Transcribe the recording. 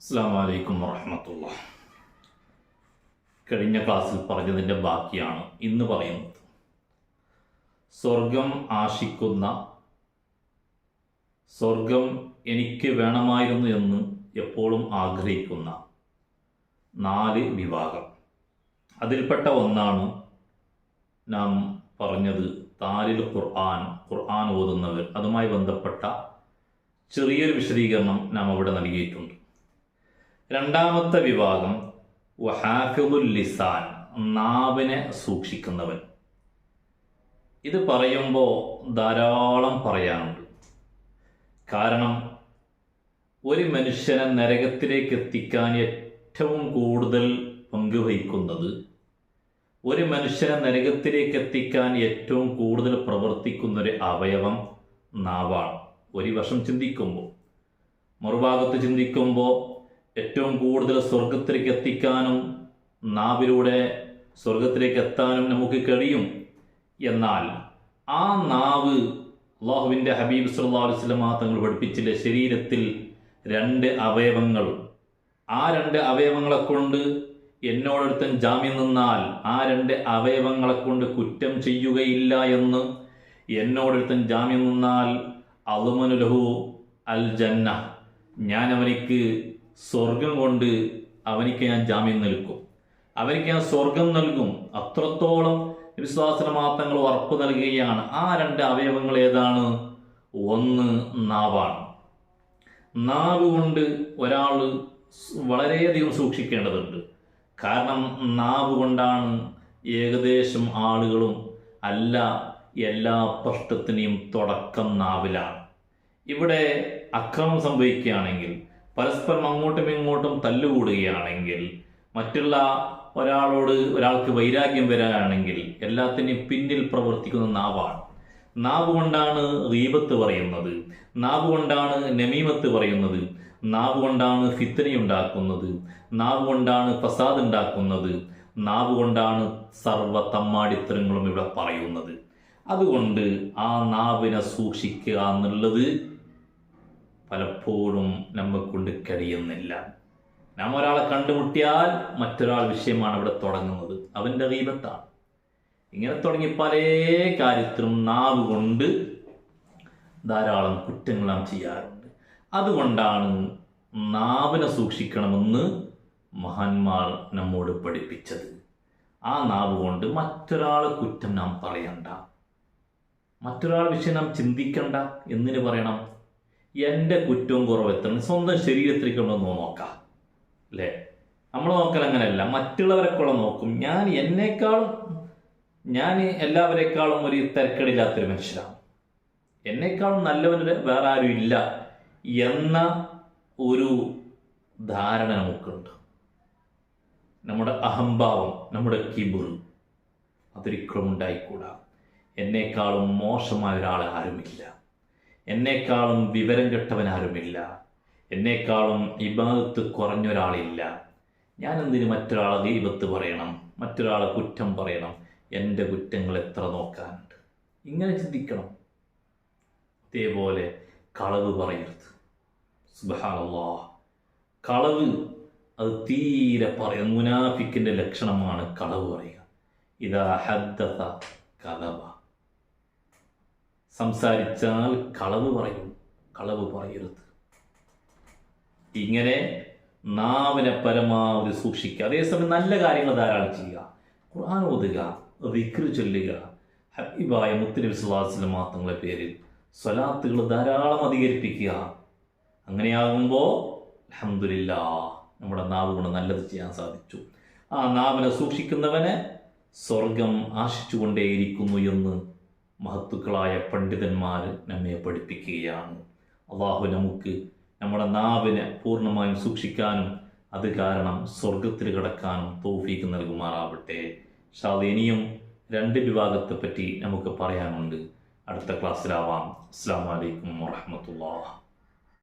അസ്സാം വലൈക്കും വറഹമത്തുള്ള കഴിഞ്ഞ ക്ലാസ്സിൽ പറഞ്ഞതിന്റെ ബാക്കിയാണ്. ഇന്ന് പറയുന്നത് സ്വർഗം ആശിക്കുന്ന സ്വർഗം എനിക്ക് വേണമായിരുന്നു എന്ന് എപ്പോഴും ആഗ്രഹിക്കുന്ന നാല് വിഭാഗം അതിൽപ്പെട്ട ഒന്നാണ് നാം പറഞ്ഞത് താലിൽ ഖുർആൻ ഖുർആൻ ഓതുന്നവർ. അതുമായി ബന്ധപ്പെട്ട ചെറിയൊരു വിശദീകരണം നാം അവിടെ നൽകിയിട്ടുണ്ട്. രണ്ടാമത്തെ വിഭാഗം വഹാഫിദുൽ ലിസാൻ നാവിനെ സൂക്ഷിക്കുന്നവൻ. ഇത് പറയുമ്പോൾ ധാരാളം പറയാനുണ്ട്. കാരണം ഒരു മനുഷ്യനെ നരകത്തിലേക്ക് എത്തിക്കാൻ ഏറ്റവും കൂടുതൽ പങ്കുവഹിക്കുന്നത് ഒരു മനുഷ്യനെ നരകത്തിലേക്ക് എത്തിക്കാൻ ഏറ്റവും കൂടുതൽ പ്രവർത്തിക്കുന്ന ഒരു അവയവം നാവാണ്. ഒരു വശം ചിന്തിക്കുമ്പോൾ മറുഭാഗത്ത് ചിന്തിക്കുമ്പോൾ ഏറ്റവും കൂടുതൽ സ്വർഗത്തിലേക്ക് എത്തിക്കാനും നാവിലൂടെ സ്വർഗത്തിലേക്ക് എത്താനും നമുക്ക് കഴിയും. എന്നാൽ ആ നാവ് അള്ളാഹുവിന്റെ ഹബീബ് സല്ലാ വസ്ലമ തങ്ങൾ പഠിപ്പിച്ചില്ല? ശരീരത്തിൽ രണ്ട് അവയവങ്ങൾ. ആ രണ്ട് അവയവങ്ങളെ കൊണ്ട് എന്നോടൊരുത്തൻ ജാമ്യം നിന്നാൽ ആ രണ്ട് അവയവങ്ങളെ കൊണ്ട് കുറ്റം ചെയ്യുകയില്ല എന്ന് എന്നോടൊരുത്തൻ ജാമ്യം നിന്നാൽ അലുമനുലഹു അൽ ജന്ന ഞാൻ അവനിക്ക് സ്വർഗം കൊണ്ട് അവനിക്ക് ഞാൻ ജാമ്യം നൽകും. അവനിക്ക് ഞാൻ സ്വർഗം നൽകും. അത്രത്തോളം വിശ്വാസനമാത്രങ്ങൾ ഉറപ്പ് നൽകുകയാണ്. ആ രണ്ട് അവയവങ്ങൾ ഏതാണ്? ഒന്ന് നാവാണ്. നാവ് കൊണ്ട് ഒരാൾ വളരെയധികം സൂക്ഷിക്കേണ്ടതുണ്ട്. കാരണം നാവ് കൊണ്ടാണ് ഏകദേശം ആളുകളും അല്ല എല്ലാ പ്രശ്നത്തിനെയും തുടക്കം നാവിലാണ്. ഇവിടെ അക്രമം സംഭവിക്കുകയാണെങ്കിൽ പരസ്പരം അങ്ങോട്ടും ഇങ്ങോട്ടും തല്ലുകൂടുകയാണെങ്കിൽ മറ്റുള്ള ഒരാളോട് ഒരാൾക്ക് വൈരാഗ്യം വരാനാണെങ്കിൽ എല്ലാത്തിനും പിന്നിൽ പ്രവർത്തിക്കുന്ന നാവാണ്. നാവ് കൊണ്ടാണ് റീബത്ത് പറയുന്നത് നാവ് കൊണ്ടാണ് നമീമത്ത് പറയുന്നത് നാവ് കൊണ്ടാണ് ഫിത്തനി ഉണ്ടാക്കുന്നത് നാവ് കൊണ്ടാണ് ഫസാദ് ഉണ്ടാക്കുന്നത് നാവ് കൊണ്ടാണ് സർവ തമ്മാടിത്തരങ്ങളും ഇവിടെ പറയുന്നത്. അതുകൊണ്ട് ആ നാവിനെ സൂക്ഷിക്കുക എന്നുള്ളത് പലപ്പോഴും നമ്മെ കൊണ്ട് കഴിയുന്നില്ല. നാം ഒരാളെ കണ്ടുമുട്ടിയാൽ മറ്റൊരാൾ വിഷയമാണ് ഇവിടെ തുടങ്ങുന്നത്. അവന്റെ റീബത്താണ്. ഇങ്ങനെ തുടങ്ങി പല കാര്യത്തിലും നാവ് കൊണ്ട് ധാരാളം കുറ്റങ്ങൾ നാം ചെയ്യാറുണ്ട്. അതുകൊണ്ടാണ് നാവിനെ സൂക്ഷിക്കണമെന്ന് മഹാന്മാർ നമ്മോട് പഠിപ്പിച്ചത്. ആ നാവ് കൊണ്ട് മറ്റൊരാളെ കുറ്റം നാം പറയണ്ട. മറ്റൊരാൾ വിഷയം നാം ചിന്തിക്കണ്ട. എന്തിനു പറയണം? എന്റെ കുറ്റവും കുറവ് എത്തണം സ്വന്തം ശരീരത്തിലേക്കുള്ള ഒന്ന് നോക്കാം. അല്ലേ? നമ്മൾ നോക്കൽ അങ്ങനെയല്ല. മറ്റുള്ളവരെക്കുള്ള നോക്കും. ഞാൻ എന്നേക്കാളും ഞാൻ എല്ലാവരെക്കാളും ഒരു തിരക്കടില്ലാത്തൊരു മനുഷ്യരാണ് എന്നേക്കാളും നല്ലവന് വേറെ ആരും ഇല്ല എന്ന ഒരു ധാരണ നമുക്കുണ്ട്. നമ്മുടെ അഹംഭാവം നമ്മുടെ കിബുർ അതൊരിക്കലും ഉണ്ടായിക്കൂടാ. എന്നേക്കാളും മോശമായ ഒരാൾ ആരുമില്ല. എന്നേക്കാളും വിവരം കെട്ടവനാരുമില്ല. എന്നേക്കാളും ഇബാദത്ത് കുറഞ്ഞൊരാളില്ല. ഞാനെന്തിന് മറ്റൊരാളെ ദീപത്ത് പറയണം? മറ്റൊരാളെ കുറ്റം പറയണം? എന്റെ കുറ്റങ്ങൾ എത്ര നോക്കാനുണ്ട്? ഇങ്ങനെ ചിന്തിക്കണം. അതേപോലെ കളവ് പറയരുത്. സുബഹാനല്ലാ. കളവ് അത് തീരെ പറയുക മുനാഫിക്കിന്റെ ലക്ഷണമാണ് കളവ് പറയുക. ഇതാ ഹദ്ദത കലവ സംസാരിച്ചാൽ കളവ് പറയും കളവ് പറയരുത്. ഇങ്ങനെ നാവിനെ പരമാവധി സൂക്ഷിക്കുക. അതേസമയം നല്ല കാര്യങ്ങൾ ധാരാളം ചെയ്യുക. ഖുർആൻ ഓതുക വിക്രി ചൊല്ലുക ഹബീബായ മുത്തുനബി സുല്ലാസ്ലം മാത്രങ്ങളുടെ പേരിൽ സ്വലാത്തുകൾ ധാരാളം അധികരിപ്പിക്കുക. അങ്ങനെയാകുമ്പോൾ അലഹമില്ല നമ്മുടെ നാവ് കൊണ്ട് നല്ലത് ചെയ്യാൻ സാധിച്ചു. ആ നാവിനെ സൂക്ഷിക്കുന്നവനെ സ്വർഗം ആശിച്ചുകൊണ്ടേയിരിക്കുന്നു എന്ന് മഹത്തുക്കളായ പണ്ഡിതന്മാർ നമ്മെ പഠിപ്പിക്കുകയാണ്. അള്ളാഹു നമുക്ക് നമ്മുടെ നാവിനെ പൂർണമായും സൂക്ഷിക്കാനും അത് കാരണം സ്വർഗത്തിൽ കിടക്കാനും തോഫീക്ക് നൽകുമാറാവട്ടെ. ഷാദ് ഇനിയും രണ്ട് വിഭാഗത്തെ പറ്റി നമുക്ക് പറയാനുണ്ട്. അടുത്ത ക്ലാസ്സിലാവാം. അസ്സാം വലൈക്കും വാഹമത്തല്ലാ